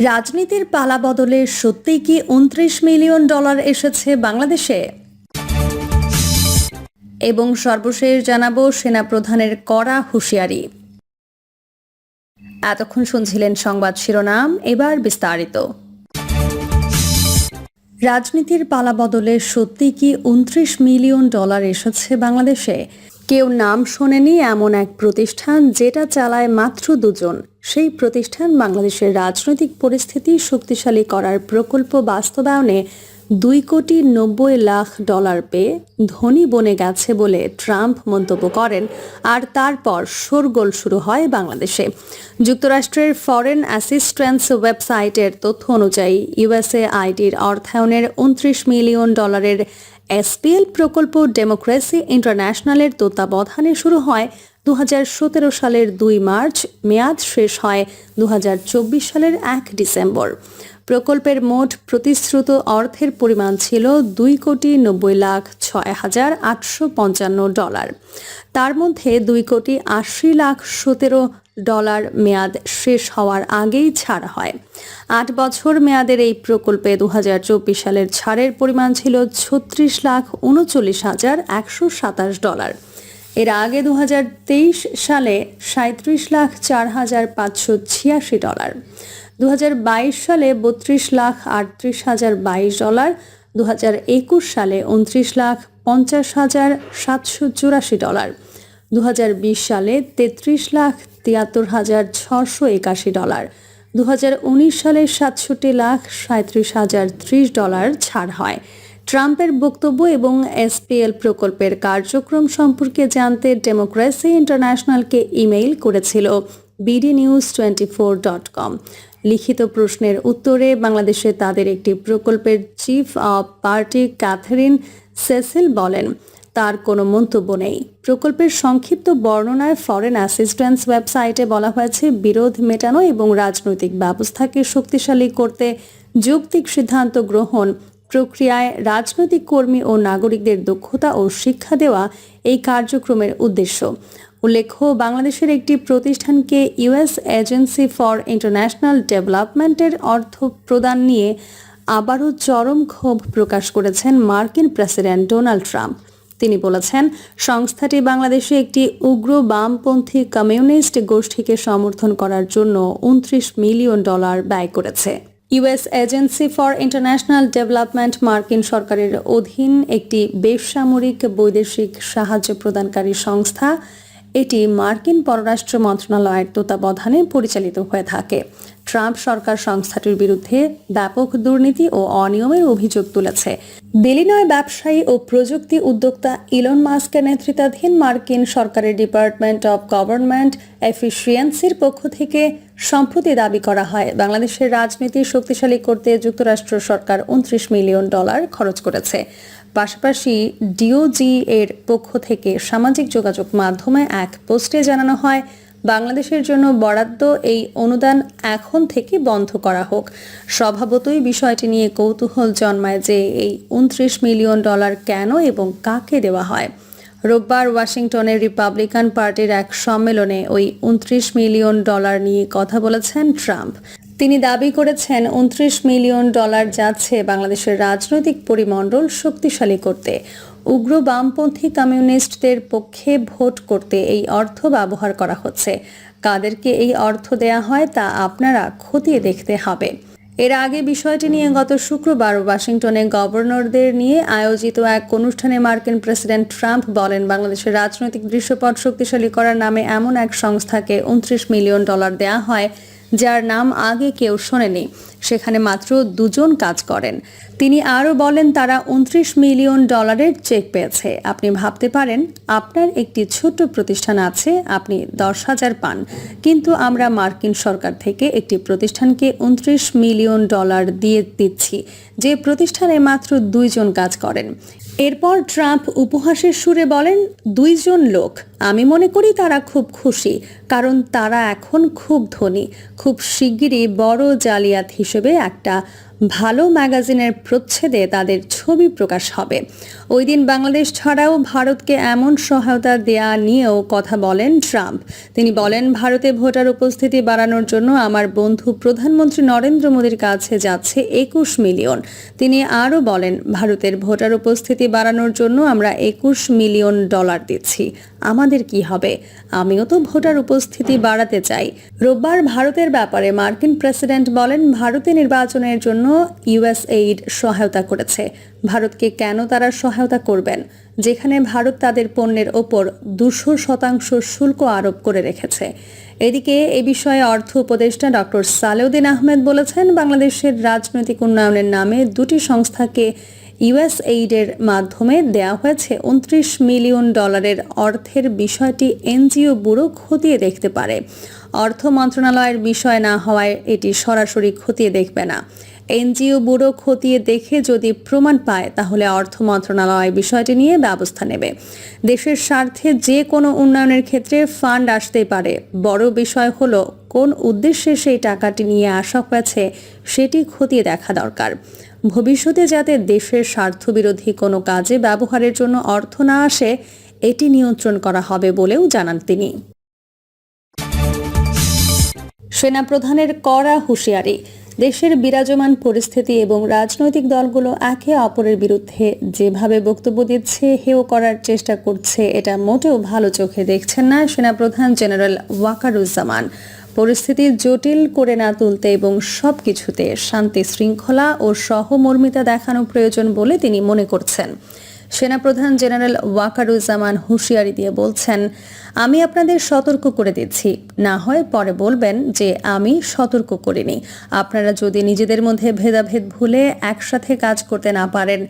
রাজনীতির পালা বদলে সত্যিই কি উনত্রিশ মিলিয়ন ডলার এসেছে বাংলাদেশে? এবং সর্বশেষ জানাব সেনাপ্রধানের কড়া হুঁশিয়ারি। এতক্ষণ শুনছিলেন সংবাদ শিরোনাম, এবার বিস্তারিত। রাজনীতির পালা বদলে সত্যি কি উনত্রিশ মিলিয়ন ডলার এসেছে বাংলাদেশে? কেউ নাম শোনেনি এমন এক প্রতিষ্ঠান যেটা চালায় মাত্র দুজন। সেই প্রতিষ্ঠান বাংলাদেশের রাজনৈতিক পরিস্থিতি শক্তিশালী করার প্রকল্প বাস্তবায়নে দুই কোটি নব্বই লাখ ডলার পেয়ে ধনী বনে গেছে বলে ট্রাম্প মন্তব্য করেন আর তারপর শোরগোল শুরু হয় বাংলাদেশে। যুক্তরাষ্ট্রের ফরেন অ্যাসিস্ট্যান্স ওয়েবসাইটের তথ্য অনুযায়ী ইউএসএ আইডির অর্থায়নের উনত্রিশ মিলিয়ন ডলারের এসপিএল প্রকল্প ডেমোক্রেসি ইন্টারন্যাশনালের তত্ত্বাবধানে শুরু হয় দু হাজার সতেরো সালের দুই মার্চ, মেয়াদ শেষ হয় দু হাজার চব্বিশ সালের এক ডিসেম্বর। প্রকল্পের মোট প্রতিশ্রুত অর্থের পরিমাণ ছিল দুই কোটি নব্বই লাখ ছয় হাজার আটশো পঞ্চান্ন ডলার। তার মধ্যে দুই কোটি আশি লাখ সতেরো ডলার মেয়াদ শেষ হওয়ার আগেই ছাড় হয়। আট বছর মেয়াদের এই প্রকল্পে দু হাজার চব্বিশ সালের ছাড়ের পরিমাণ ছিল ছত্রিশ লাখ উনচল্লিশ হাজার একশো সাতাশ ডলার। এর আগে দু হাজার তেইশ সালে সাঁত্রিশ লাখ চার হাজার পাঁচশো ছিয়াশি ডলার। দু হাজার বাইশ সালে বত্রিশ লাখ আটত্রিশ হাজার বাইশ ডলার। দু হাজার একুশ সালে উনত্রিশ লাখ পঞ্চাশ হাজার সাতশো চুরাশি ডলার। দু হাজার বিশ সালে তেত্রিশ লাখ তিয়াত্তর হাজার ছশো একাশি ডলার। দু হাজার উনিশ সালে সাতষট্টি লাখ সাঁত্রিশ হাজার ত্রিশ ডলার ছাড় হয়। ট্রাম্পের বক্তব্য এবং এসপিএল প্রকল্পের কার্যক্রম সম্পর্কে জানতে ডেমোক্রেসি ইন্টারন্যাশনালকে ইমেইল করেছিল BD news twenty four dot com লিখিত প্রশ্নের উত্তরে বাংলাদেশে তাদের একটি প্রকল্পের chief of party Catherine Cecil বলেন তার কোনো মন্তব্য নেই। প্রকল্পের সংক্ষিপ্ত বর্ণনায় ফরেন অ্যাসিস্ট্যান্স ওয়েবসাইটে বলা হয়েছে, বিরোধ মেটানো এবং রাজনৈতিক ব্যবস্থাকে শক্তিশালী করতে যৌক্তিক সিদ্ধান্ত গ্রহণ প্রক্রিয়ায় রাজনৈতিক কর্মী ও নাগরিকদের দক্ষতা ও শিক্ষা দেওয়া এই কার্যক্রমের উদ্দেশ্য। উল্লেখ্য, বাংলাদেশের একটি প্রতিষ্ঠানকে ইউএস এজেন্সি ফর ইন্টারন্যাশনাল ডেভেলপমেন্টের অর্থ প্রদান নিয়ে আবারও চরম ক্ষোভ প্রকাশ করেছেন মার্কিন প্রেসিডেন্ট ডোনাল্ড ট্রাম্প। তিনি বলেছেন, সংস্থাটি বাংলাদেশে একটি উগ্র বামপন্থী কমিউনিস্ট গোষ্ঠীকে সমর্থন করার জন্য উনত্রিশ মিলিয়ন ডলার ব্যয় করেছে। US agency for international development মার্কিন সরকারের অধীন একটি বেসামরিক বৈদেশিক সাহায্য প্রদানকারী সংস্থা, এটি মার্কিন পররাষ্ট্র মন্ত্রণালয়ের তত্ত্বাবধানে পরিচালিত হয়ে থাকে। ট্রাম্প সরকার সংস্থাটির বিরুদ্ধে ব্যাপক দুর্নীতি ও অনিয়মের অভিযোগ তুলেছে। বেলিনয় ব্যবসায়ী ও প্রযুক্তি উদ্যোক্তা ইলন মাস্কের নেতৃত্বাধীন মার্কিন সরকারের ডিপার্টমেন্ট অব গভর্নমেন্ট এফিসিয়েন্সির পক্ষ থেকে সম্প্রতি দাবি করা হয়, বাংলাদেশের রাজনীতি শক্তিশালী করতে যুক্তরাষ্ট্র সরকার উনত্রিশ মিলিয়ন ডলার খরচ করেছে। পাশাপাশি ডিওজি এর পক্ষ থেকে সামাজিক যোগাযোগ মাধ্যমে এক পোস্টে জানানো হয় বাংলাদেশের জন্য বরাদ্দ এই অনুদান এখন থেকে বন্ধ করা হোক। স্বভাবতই বিষয়টি নিয়ে কৌতূহল জন্মায় যে এই উনত্রিশ মিলিয়ন ডলার কেন এবং কাকে দেওয়া হয়। রোববার ওয়াশিংটনের রিপাবলিকান পার্টির এক সম্মেলনে ওই উনত্রিশ মিলিয়ন ডলার নিয়ে কথা বলেছেন ট্রাম্প। তিনি দাবি করেছেন উনত্রিশ মিলিয়ন ডলার যাচ্ছে বাংলাদেশের রাজনৈতিক পরিমণ্ডল শক্তিশালী করতে। উগ্র বামপন্থী কমিউনিস্টদের পক্ষে ভোট করতে এই অর্থ ব্যবহার করা হচ্ছে। কাদেরকে এই অর্থ দেয়া হয় তা আপনারা খতিয়ে দেখতে হবে। এর আগে বিষয়টি নিয়ে গত শুক্রবার ওয়াশিংটনে গভর্নরদের নিয়ে আয়োজিত এক অনুষ্ঠানে মার্কিন প্রেসিডেন্ট ট্রাম্প বলেন, বাংলাদেশের রাজনৈতিক দৃশ্যপট শক্তিশালী করার নামে এমন এক সংস্থাকে উনত্রিশ মিলিয়ন ডলার দেয়া হয় যার নাম আগে কেউ শোনেনি। সেখানে মাত্র দুজন কাজ করেন। তিনি আরও বলেন, তারা উনত্রিশ মিলিয়ন ডলারের চেক পেয়েছে। আপনি ভাবতে পারেন, আপনার একটি ছোট্ট প্রতিষ্ঠান আছে, আপনি দশ হাজার পান। কিন্তু আমরা মার্কিন সরকার থেকে একটি প্রতিষ্ঠানকে উনত্রিশ মিলিয়ন ডলার দিয়ে দিচ্ছি। যে প্রতিষ্ঠানে মাত্র দুইজন কাজ করেন। এরপর ট্রাম্প উপহাসের সুরে বলেন, দুইজন লোক, আমি মনে করি তারা খুব খুশি, কারণ তারা এখন খুব ধনী, খুব শিগগিরই বড় জালিয়াত হিসেবে একটা ভালো ম্যাগাজিনের প্রচ্ছেদে তাদের ছবি প্রকাশ হবে। ওই দিন বাংলাদেশ ছাড়াও ভারতকে এমন সহায়তা দেয়া নিয়েও কথা বলেন ট্রাম্প। তিনি বলেন, ভারতে ভোটার উপস্থিতি বাড়ানোর জন্য আমার বন্ধু প্রধানমন্ত্রী নরেন্দ্র মোদীর কাছে যাচ্ছে একুশ মিলিয়ন। তিনি আরও বলেন, ভারতের ভোটার উপস্থিতি বাড়ানোর জন্য আমরা একুশ মিলিয়ন ডলার দিচ্ছি। আমাদের কি হবে? আমিও তো ভোটার উপস্থিতি বাড়াতে চাই। রোববার ভারতের ব্যাপারে মার্কিন প্রেসিডেন্ট বলেন, ভারতে নির্বাচনের জন্য ইউএস এইড সহায়তা করেছে। ভারতকে কেন তারা সহায়তা করবেন? যেখানে ভারত তাদের পণ্যের ওপর দুশো শতাংশ শুল্ক আরোপ করে রেখেছে। এদিকে এ বিষয়ে অর্থ উপদেষ্টা ডক্টর সালেউদ্দিন আহমেদ বলেছেন, বাংলাদেশের রাজনৈতিক উন্নয়নের নামে দুটি সংস্থাকে ইউএস এইডের মাধ্যমে দেওয়া হয়েছে। উনত্রিশ মিলিয়ন ডলারের অর্থের বিষয়টি এনজিও ব্যুরো খতিয়ে দেখতে পারে। অর্থ মন্ত্রণালয়ের বিষয় না হওয়ায় এটি সরাসরি খতিয়ে দেখবে না। এনজিও ব্যুরো খতিয়ে দেখে যদি প্রমাণ পায়, তাহলে অর্থ মন্ত্রণালয় বিষয়টি নিয়ে ব্যবস্থা নেবে। দেশের স্বার্থে যে কোনো উন্নয়নের ক্ষেত্রে ফান্ড আসতেই পারে। বড় বিষয় হলো, কোন উদ্দেশ্যে সেই টাকাটি নিয়ে আসা হয়েছে, সেটি খতিয়ে দেখা দরকার। ভবিষ্যতে যাতে দেশের স্বার্থবিরোধী কোনো কাজে ব্যবহারের জন্য অর্থ না আসে, এটি নিয়ন্ত্রণ করা হবে বলেও জানান তিনি। সেনাপ্রধানের কড়া হুঁশিয়ারি দেশের বিরাজমান পরিস্থিতি এবং রাজনৈতিক দলগুলো একে অপরের বিরুদ্ধে যেভাবে বক্তব্য দিচ্ছে, হেয় করার চেষ্টা করছে, এটা মোটেও ভালো চোখে দেখছেন না সেনাপ্রধান জেনারেল ওয়াকারুজ্জামান। পরিস্থিতি জটিল করে না তুলতে এবং সব কিছুতে শান্তি শৃঙ্খলা ও সহমর্মিতা দেখানো প্রয়োজন বলে তিনি মনে করছেন। সেনাপ্রধান জেনারেল ওয়াকারুজ্জামান হুঁশিয়ারি দিয়ে বলছেন, আমি আপনাদের সতর্ক করে দিচ্ছি। না হয় পরে বলবেন যে আমি সতর্ক করিনি। আপনারা যদি নিজেদের মধ্যে ভেদাভেদ ভুলে একসাথে কাজ করতে না পারেন,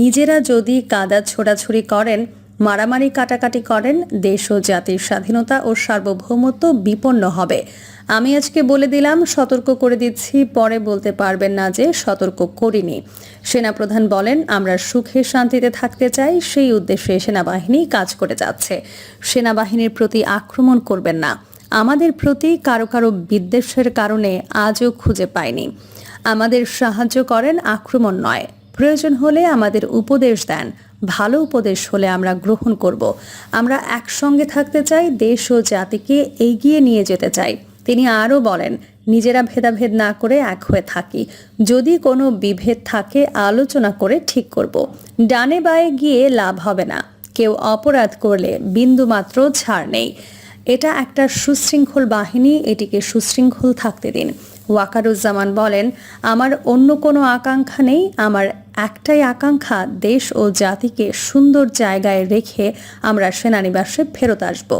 নিজেরা যদি কাদা ছোড়াছুড়ি করেন মারামারি কাটাকাটি করেন, দেশ ও জাতির স্বাধীনতা ও সার্বভৌমত্ব বিপন্ন হবে। আমি আজকে বলে দিলাম, সতর্ক করে দিচ্ছি, পরে বলতে পারবেন না যে সতর্ক করিনি। সেনাপ্রধান বলেন, আমরা সুখে শান্তিতে থাকতে চাই, সেই উদ্দেশ্যে সেনাবাহিনী কাজ করে যাচ্ছে। সেনাবাহিনীর প্রতি আক্রমণ করবেন না। আমাদের প্রতি কারও কারও বিদ্বেষের কারণে আজও খুঁজে পাইনি। আমাদের সাহায্য করেন আক্রমণ নয়। প্রয়োজন হলে আমাদের উপদেশ দেন। ভালো উপদেশ হলে আমরা গ্রহণ করব। আমরা একসঙ্গে থাকতে চাই, দেশ ও জাতিকে এগিয়ে নিয়ে যেতে চাই। তিনি আরও বলেন, নিজেরা ভেদাভেদ না করে এক হয়ে থাকি। যদি কোনো বিভেদ থাকে, আলোচনা করে ঠিক করব। ডানে বায়ে গিয়ে লাভ হবে না। কেউ অপরাধ করলে বিন্দুমাত্র ছাড় নেই। এটা একটা সুশৃঙ্খল বাহিনী, এটিকে সুশৃঙ্খল থাকতে দিন। ওয়াকারুজ্জামান বলেন, আমার অন্য কোনো আকাঙ্ক্ষা নেই, আমার একটাই আকাঙ্ক্ষা, দেশ ও জাতিকে সুন্দর জায়গায় রেখে আমরা সেনানিবাসে ফেরত আসব।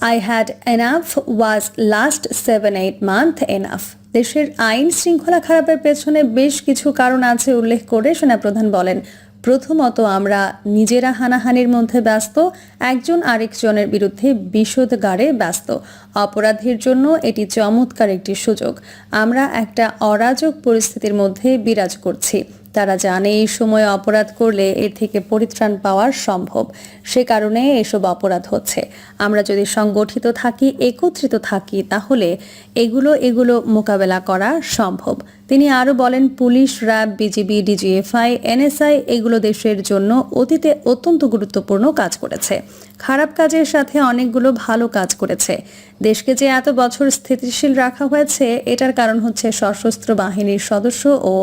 I had enough was last seven eight month enough দেশের আইন শৃঙ্খলা খারাপের পেছনে বেশ কিছু কারণ আছে উল্লেখ করে সেনাপ্রধান বলেন। প্রথমত, আমরা নিজেরা হানাহানির মধ্যে ব্যস্ত, একজন আরেকজনের বিরুদ্ধে বিষোদগারে ব্যস্ত। অপরাধীর জন্য এটি চমৎকার একটি সুযোগ। আমরা একটা অরাজক পরিস্থিতির মধ্যে বিরাজ করছি। তারা জানে এই সময় অপরাধ করলে এর থেকে পরিত্রাণ পাওয়ার সম্ভব। সে কারণে এসব অপরাধ হচ্ছে। আমরা যদি সংগঠিত থাকি, একত্রিত থাকি, তাহলে এগুলো এগুলো মোকাবেলা করা সম্ভব। তিনি আরও বলেন, police, RAB, BGB, DGFI, NSI এগুলো দেশের জন্য অতীতে অত্যন্ত গুরুত্বপূর্ণ কাজ করেছে। খারাপ কাজের সাথে অনেকগুলো ভালো কাজ করেছে। দেশকে যে এত বছর স্থিতিশীল রাখা হয়েছে, এটার কারণ হচ্ছে সশস্ত্র বাহিনীর সদস্য ও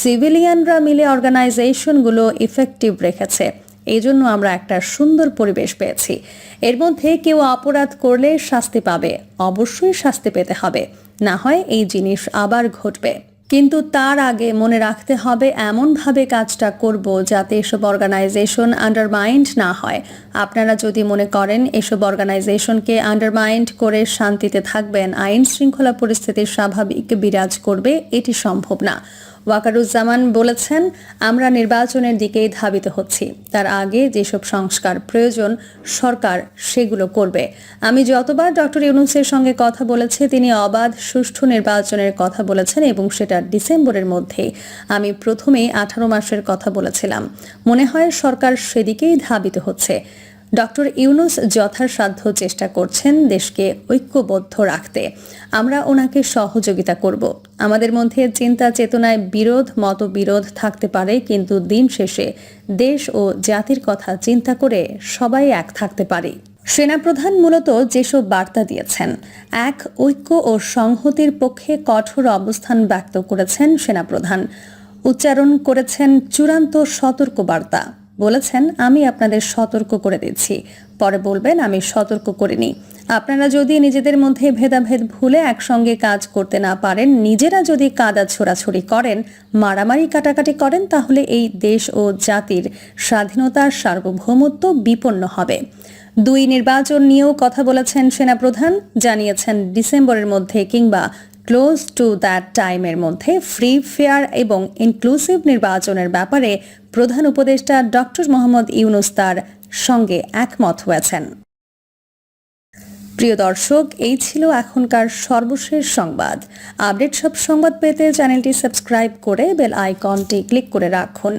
সিভিলিয়ানরা মিলে অর্গানাইজেশনগুলো ইফেক্টিভ রেখেছে। এই জন্য আমরা একটা সুন্দর পরিবেশ পেয়েছি। এর মধ্যে কেউ অপরাধ করলে শাস্তি পাবে, অবশ্যই শাস্তি পেতে হবে। না হয় এই জিনিস আবার ঘটবে। কিন্তু তার আগে মনে রাখতে হবে, এমনভাবে কাজটা করব যাতে এসব অর্গানাইজেশন আন্ডারমাইন্ড না হয়। আপনারা যদি মনে করেন এসব অর্গানাইজেশনকে আন্ডারমাইন্ড করে শান্তিতে থাকবেন আইন শৃঙ্খলা পরিস্থিতি স্বাভাবিক বিরাজ করবে, এটি সম্ভব না। ওয়াকারুজ্জামান বলেছেন, আমরা নির্বাচনের দিকেই ধাবিত হচ্ছি। তার আগে যেসব সংস্কার প্রয়োজন, সরকার সেগুলো করবে। আমি যতবার ডক্টর ইউনুসের সঙ্গে কথা বলেছি, তিনি অবাধ, সুষ্ঠু নির্বাচনের কথা বলেছেন এবং সেটা ডিসেম্বরের মধ্যেই। আমি প্রথমেই আঠারো মাসের কথা বলেছিলাম। মনে হয় সরকার সেদিকেই ধাবিত হচ্ছে। ডক্টর ইউনুস যথাসাধ্য চেষ্টা করছেন দেশকে ঐক্যবদ্ধ রাখতে। আমরা ওনাকে সহযোগিতা করব। আমাদের মধ্যে চিন্তা চেতনায় বিরোধ, মতবিরোধ থাকতে পারে, কিন্তু দিন শেষে দেশ ও জাতির কথা চিন্তা করে সবাই এক থাকতে পারি। সেনাপ্রধান মূলত যেসব বার্তা দিয়েছেন, এক ঐক্য ও সংহতির পক্ষে কঠোর অবস্থান ব্যক্ত করেছেন সেনাপ্রধান। উচ্চারণ করেছেন চূড়ান্ত সতর্ক বার্তা বলেছেন, আমি আপনাদের সতর্ক করে দিচ্ছি। পরে বলবেন, আমি সতর্ক করিনি। আপনারা যদি নিজেদের মধ্যে ভেদাভেদ ভুলে একসঙ্গে কাজ করতে না পারেন, নিজেরা যদি কাদা ছোড়াছড়ি করেন, মারামারি কাটাকাটি করেন, তাহলে এই দেশ ও জাতির স্বাধীনতার সার্বভৌমত্ব বিপন্ন হবে। দুই নির্বাচন নিয়েও কথা বলেছেন সেনাপ্রধান, জানিয়েছেন ডিসেম্বরের মধ্যে কিংবা ক্লোজ টু দ্যাট টাইমের মধ্যে ফ্রি, ফেয়ার এবং ইনক্লুসিভ নির্বাচনের ব্যাপারে প্রধান উপদেষ্টা ডক্টর মোহাম্মদ ইউনুস তার সঙ্গে একমত হয়েছেন। প্রিয় দর্শক, এই ছিল এখনকার সর্বশেষ সংবাদ। আপডেট সব সংবাদ পেতে চ্যানেলটি সাবস্ক্রাইব করে বেল আইকনটি ক্লিক করে রাখুন।